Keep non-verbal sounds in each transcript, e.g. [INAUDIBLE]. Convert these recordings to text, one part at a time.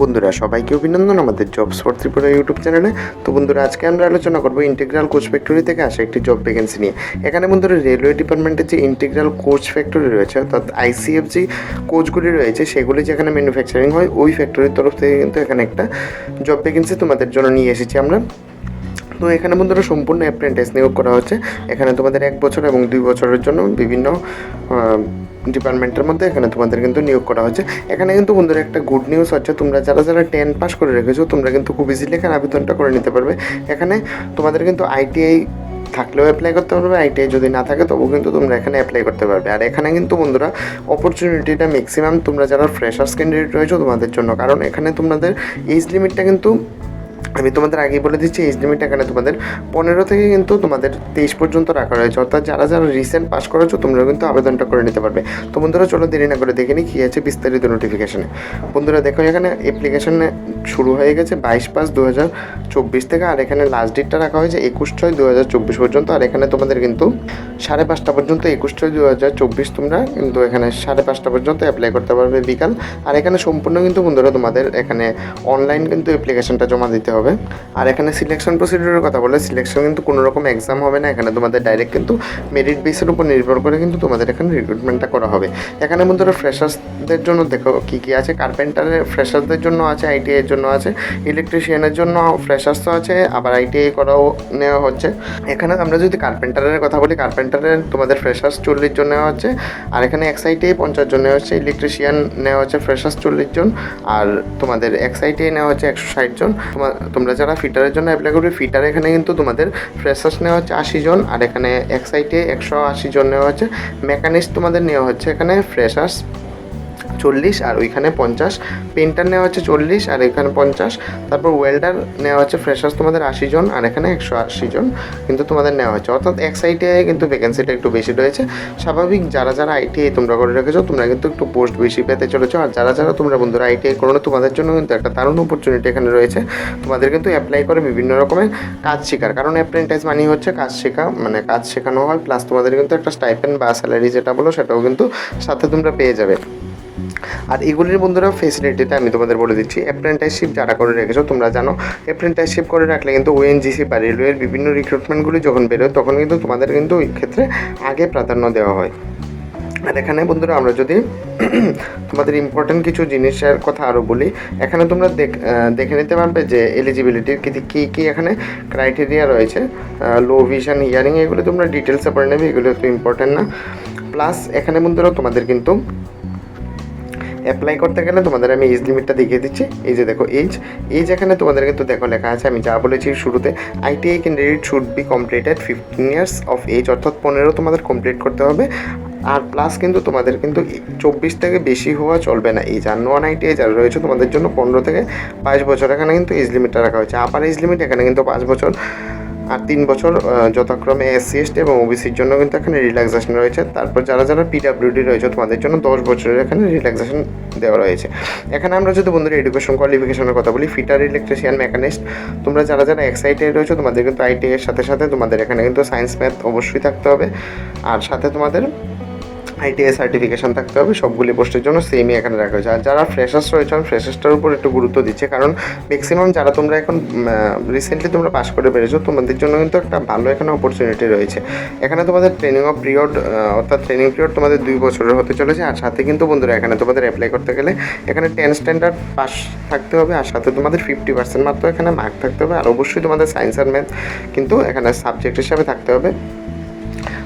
বন্ধুরা, সবাইকে অভিনন্দন আমাদের জবস ফর ত্রিপুরা ইউটিউব চ্যানেলে তো বন্ধুরা, আজকে আমরা আলোচনা করব ইন্টিগ্রাল কোচ ফ্যাক্টরি থেকে আসা একটি জব ভ্যাকেন্সি নিয়ে। এখানে বন্ধুরা রেলওয়ে ডিপার্টমেন্টের যে ইন্টিগ্রাল কোচ ফ্যাক্টরি রয়েছে, অর্থাৎ আইসিএফ যে কোচগুলি রয়েছে, সেগুলি যেখানে ম্যানুফ্যাকচারিং হয়, ওই ফ্যাক্টরির তরফ থেকে কিন্তু এখানে একটা জব ভ্যাকেন্সি তোমাদের জন্য নিয়ে এসেছি আমরা। তো এখানে বন্ধুরা সম্পূর্ণ অ্যাপ্রেন্টিস নিয়োগ করা হচ্ছে। এখানে তোমাদের এক বছর এবং দুই বছরের জন্য বিভিন্ন ডিপার্টমেন্টের মধ্যে এখানে তোমাদের কিন্তু নিয়োগ করা হচ্ছে। এখানে কিন্তু বন্ধুরা একটা গুড নিউজ হচ্ছে, তোমরা যারা যারা টেন পাস করে রেখেছো, তোমরা কিন্তু খুব ইজিলি এখানে আবেদনটা করে নিতে পারবে। এখানে তোমাদের কিন্তু আইটিআই থাকলেও অ্যাপ্লাই করতে পারবে আইটিআই যদি না থাকে তবুও কিন্তু তোমরা এখানে অ্যাপ্লাই করতে পারবে। আর এখানে কিন্তু বন্ধুরা অপরচুনিটিটা ম্যাক্সিমাম তোমরা যারা ফ্রেশার্স ক্যান্ডিডেট রয়েছো তোমাদের জন্য। কারণ এখানে তোমাদের এজ লিমিটটা কিন্তু আমি তোমাদের আগেই বলে দিচ্ছি এজ লিমিট এখানে তোমাদের পনেরো থেকে কিন্তু তোমাদের তেইশ পর্যন্ত রাখা রয়েছে। অর্থাৎ যারা যারা রিসেন্ট পাস করেছ তোমরা কিন্তু আবেদনটা করে নিতে পারবে। তো বন্ধুরা, চলো দেরি না করে দেখে নিই কী আছে বিস্তারিত নোটিফিকেশনে বন্ধুরা, দেখো এখানে অ্যাপ্লিকেশন শুরু হয়ে গেছে বাইশ পাঁচ দু হাজার চব্বিশ থেকে, আর এখানে লাস্ট ডেটটা রাখা হয়েছে একুশ ছয় দু হাজার চব্বিশ পর্যন্ত, আর এখানে তোমাদের কিন্তু সাড়ে পাঁচটা পর্যন্ত একুশ ছয় দু হাজার চব্বিশ তোমরা কিন্তু এখানে সাড়ে পাঁচটা পর্যন্ত অ্যাপ্লাই করতে পারবে বিকাল। আর এখানে সম্পূর্ণ কিন্তু বন্ধুরা তোমাদের এখানে অনলাইন কিন্তু অ্যাপ্লিকেশনটা জমা দিতে হবে। আর এখানে সিলেকশন প্রসিডিউরের কথা বলে সিলেকশন কিন্তু কোনো রকম এক্সাম হবে না। এখানে তোমাদের ডাইরেক্ট কিন্তু মেরিট বেসের উপর নির্ভর করে কিন্তু তোমাদের এখানে রিক্রুটমেন্টটা করা হবে। এখানে বন্ধুরা ফ্রেশার্সদের জন্য দেখো কী কী আছে। কার্পেন্টারের ফ্রেশার্সদের জন্য আছে আইটিআইয়ের জন্য আছে ইলেকট্রিশিয়ানের জন্য ফ্রেশার্সও আছে, আবার আইটিআই করাও নেওয়া হচ্ছে। এখানে আমরা যদি কার্পেন্টারের কথা বলি কার্পেন্টারের তোমাদের ফ্রেশার্স চল্লিশ জন নেওয়া হচ্ছে। আর এখানে এক্স আইটিআই পঞ্চাশ জন নেওয়া হচ্ছে ইলেকট্রিশিয়ান নেওয়া হচ্ছে ফ্রেশার্স চল্লিশ জন। আর তোমাদের এক্স আইটিআই নেওয়া হচ্ছে একশো ষাট জন। তোমার তোমরা যারা ফিটারের জন্য অ্যাপ্লাই করবে, ফিটার এখানে কিন্তু তোমাদের ফ্রেশার্স নেওয়া হচ্ছে আশি জন, আর এখানে এক সাইটে একশো আশি জন নেওয়া হচ্ছে। মেকানিক্স তোমাদের নেওয়া হচ্ছে এখানে ফ্রেশার্স চল্লিশ, আর ওইখানে পঞ্চাশ। পেন্টার নেওয়া হচ্ছে চল্লিশ, আর এখানে পঞ্চাশ। তারপর ওয়েল্ডার নেওয়া হচ্ছে ফ্রেশার্স তোমাদের আশি জন, আর এখানে একশো আশি জন কিন্তু তোমাদের নেওয়া হচ্ছে। অর্থাৎ এক সাইডে কিন্তু ভ্যাকেন্সিটা একটু বেশি রয়েছে। স্বাভাবিক যারা যারা আইটিআই তোমরা করে রেখেছো, তোমরা কিন্তু একটু পোস্ট বেশি পেতে চলেছো। আর যারা যারা তোমরা বন্ধুরা আইটিআই করো তোমাদের জন্য কিন্তু একটা দারুণ অপরচুনিটি এখানে রয়েছে। তোমাদের কিন্তু অ্যাপ্লাই করে বিভিন্ন রকমের কাজ শেখার। কারণ অ্যাপ্রেন্টাইজ মানি হচ্ছে কাজ শেখা মানে কাজ শেখানো হয় প্লাস তোমাদের কিন্তু একটা স্টাইপেন বা স্যালারি যেটা বলো, সেটাও কিন্তু সাথে তোমরা পেয়ে যাবে। আর এগুলির বন্ধুরা ফেসিলিটিটা আমি তোমাদের বলে দিচ্ছি। অ্যাপ্রেন্টাইশিপ যারা করে রেখেছো, তোমরা জানো অ্যাপ্রেন্টাইশিপ করে রাখলে কিন্তু ওএনজিসি বা রেলওয়ের বিভিন্ন রিক্রুটমেন্টগুলি যখন বেরোয়, তখন কিন্তু তোমাদের কিন্তু ওই ক্ষেত্রে আগে প্রাধান্য দেওয়া হয়। আর এখানে বন্ধুরা আমরা যদি [CLEARS THROAT] তোমাদের ইম্পর্টেন্ট কিছু জিনিসের কথা আরও বলি, এখানে তোমরা দেখ- নিতে পারবে যে এলিজিবিলিটির কী কী কী এখানে ক্রাইটেরিয়া রয়েছে। লো ভিশন হিয়ারিং এগুলো তোমরা ডিটেলসে পড়ে নেবে, এগুলো তো ইম্পর্টেন্ট না। প্লাস এখানে বন্ধুরা তোমাদের কিন্তু অ্যাপ্লাই করতে গেলে তোমাদের আমি এজ লিমিটটা দেখিয়ে দিচ্ছি। এই যে দেখো এজ এজ এখানে তোমাদের কিন্তু দেখো লেখা আছে, আমি যা বলেছি শুরুতে ITI candidate should be completed fifteen years of age অর্থাৎ পনেরো তোমাদের কমপ্লিট করতে হবে। আর প্লাস কিন্তু তোমাদের কিন্তু চব্বিশ থেকে বেশি হওয়া চলবে না। এই যার নন আইটিআই যারা রয়েছে তোমাদের জন্য পনেরো থেকে বাইশ বছর এখানে কিন্তু এজ লিমিটটা রাখা হয়েছে। আপার এজ লিমিট এখানে কিন্তু পাঁচ বছর। আর তিন বছর যথাক্রমে এসসি এসটি এবং ওবিসির জন্য কিন্তু এখানে রিল্যাক্সেশন রয়েছে। তারপর যারা যারা পিডাব্লিউডি রয়েছে, তোমাদের জন্য দশ বছরের এখানে রিল্যাক্সেশন দেওয়া রয়েছে। এখানে আমরা যদি বন্ধুরা এডুকেশন কোয়ালিফিকেশনের কথা বলি ফিটার ইলেকট্রিশিয়ান মেকানিস্ট তোমরা যারা যারা এক্সাইটেড রয়েছে, তোমাদের কিন্তু আইটি এর সাথে সাথে তোমাদের এখানে কিন্তু সায়েন্স ম্যাথ অবশ্যই থাকতে হবে। আর সাথে তোমাদের আইটিআই সার্টিফিকেশন থাকতে হবে, সবগুলি পোস্টের জন্য সেমই এখানে রাখা হয়েছে। আর যারা ফ্রেশার্স রয়েছে ফ্রেশার্সটার উপর একটু গুরুত্ব দিচ্ছে, কারণ ম্যাক্সিমাম যারা তোমরা এখন রিসেন্টলি তোমরা পাস করে পেরেছ, তোমাদের জন্য কিন্তু একটা ভালো এখানে অপরচুনিটি রয়েছে। এখানে তোমাদের ট্রেনিং অফ পিরিয়ড অর্থাৎ ট্রেনিং পিরিয়ড তোমাদের দুই বছরের হতে চলেছে, আর সাথে কিন্তু বন্ধুরা, এখানে তোমাদের অ্যাপ্লাই করতে গেলে এখানে টেন স্ট্যান্ডার্ড পাস থাকতে হবে, আর সাথে তোমাদের ফিফটি পার্সেন্ট মাত্র এখানে মার্ক থাকতে হবে, আর অবশ্যই তোমাদের সায়েন্স আর ম্যাথ কিন্তু এখানে সাবজেক্ট হিসাবে থাকতে হবে।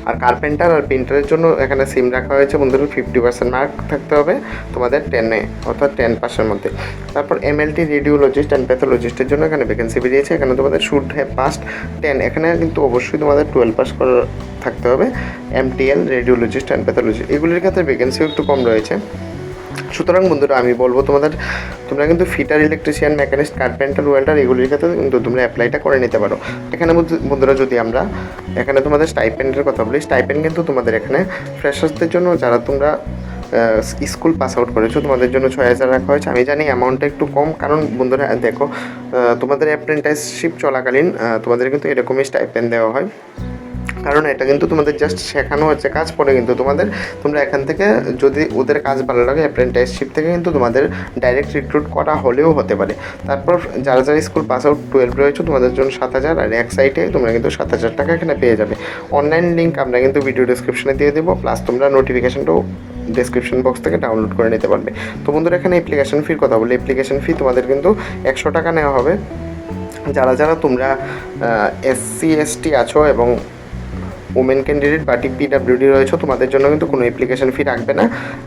আর কার্পেন্টার আর প্রিন্টারের জন্য এখানে সিম রাখা হয়েছে। বন্ধুরা ফিফটি পার্সেন্ট মার্ক থাকতে হবে তোমাদের টেনে অর্থাৎ টেন পার্সেন্ট মধ্যে। তারপর এমএলটি রেডিওলজিস্ট অ্যান্ড প্যাথোলজিস্টের জন্য এখানে ভ্যাকেন্সি বেরিয়েছে। এখানে তোমাদের শুড হ্যাভ পাস্ট টেন এখানে কিন্তু অবশ্যই তোমাদের টুয়েলভ পাস করা থাকতে হবে। এমটিএল রেডিওলজিস্ট অ্যান্ড প্যাথোলজিস্ট এগুলির ক্ষেত্রে ভ্যাকেন্সিও একটু কম রয়েছে। সুতরাং বন্ধুরা, আমি বলব তোমাদের, তোমরা কিন্তু fitter electrician machinist carpenter welder এগুলির ক্ষেত্রে কিন্তু তোমরা অ্যাপ্লাইটা করে নিতে পারো। এখানে বন্ধুরা যদি আমরা, এখানে তোমাদের স্টাইপেন্ডের কথা বলি স্টাইপেন্ড কিন্তু তোমাদের এখানে ফ্রেশার্সদের জন্য, যারা তোমরা স্কুল পাস আউট করেছ, তোমাদের জন্য ছয় হাজার রাখা হয়েছে। আমি জানি অ্যামাউন্টটা একটু কম, কারণ বন্ধুরা, দেখো তোমাদের অ্যাপ্রেন্টাইসশিপ চলাকালীন তোমাদের কিন্তু এরকমই স্টাইপেন্ড দেওয়া হয়। কারণ এটা কিন্তু তোমাদের জাস্ট শেখানো হচ্ছে, কাজ পরে কিন্তু তোমাদের। তোমরা এখান থেকে যদি ওদের কাজ ভালো লাগে অ্যাপ্রেন্টাইসশিপ থেকে কিন্তু তোমাদের ডাইরেক্ট রিক্রুট করা হলেও হতে পারে। তারপর যারা যারা স্কুল পাস আউট টুয়েলভ রয়েছে, তোমাদের জন্য সাত হাজার, আর এক সাইটে তোমরা কিন্তু সাত হাজার টাকা এখানে পেয়ে যাবে। অনলাইন লিঙ্ক আমরা কিন্তু ভিডিও ডিসক্রিপশনে দিয়ে দেবো প্লাস তোমরা নোটিফিকেশনটাও ডেসক্রিপশন বক্স থেকে ডাউনলোড করে নিতে পারবে। তো বন্ধুরা, এখানে অ্যাপ্লিকেশন ফির কথা বলি। অ্যাপ্লিকেশন ফি তোমাদের কিন্তু একশো টাকা নেওয়া হবে। যারা যারা তোমরা এসসি এসটি আছো এবং ওমেন ক্যান্ডিডেট বা পিডাব্লিউডি রয়েছে, তোমাদের জন্য কিন্তু কোনো অ্যাপ্লিকেশন ফি রাখবে না।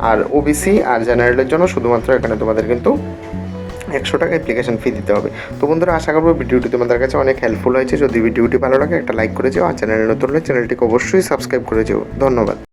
আর ওবিসি আর জেনারেলের জন্য শুধুমাত্র এখানে তোমাদের কিন্তু একশো টাকা অ্যাপ্লিকেশন ফি দিতে হবে। তো বন্ধুরা, আশা করব ভিডিওটি তোমাদের কাছে অনেক হেল্পফুল হয়েছে। যদি ভিডিওটি ভালো লাগে, একটা লাইক করে যাও। আর চ্যানেলে নতুন হলে চ্যানেলটিকে অবশ্যই সাবস্ক্রাইব করে যাও। ধন্যবাদ।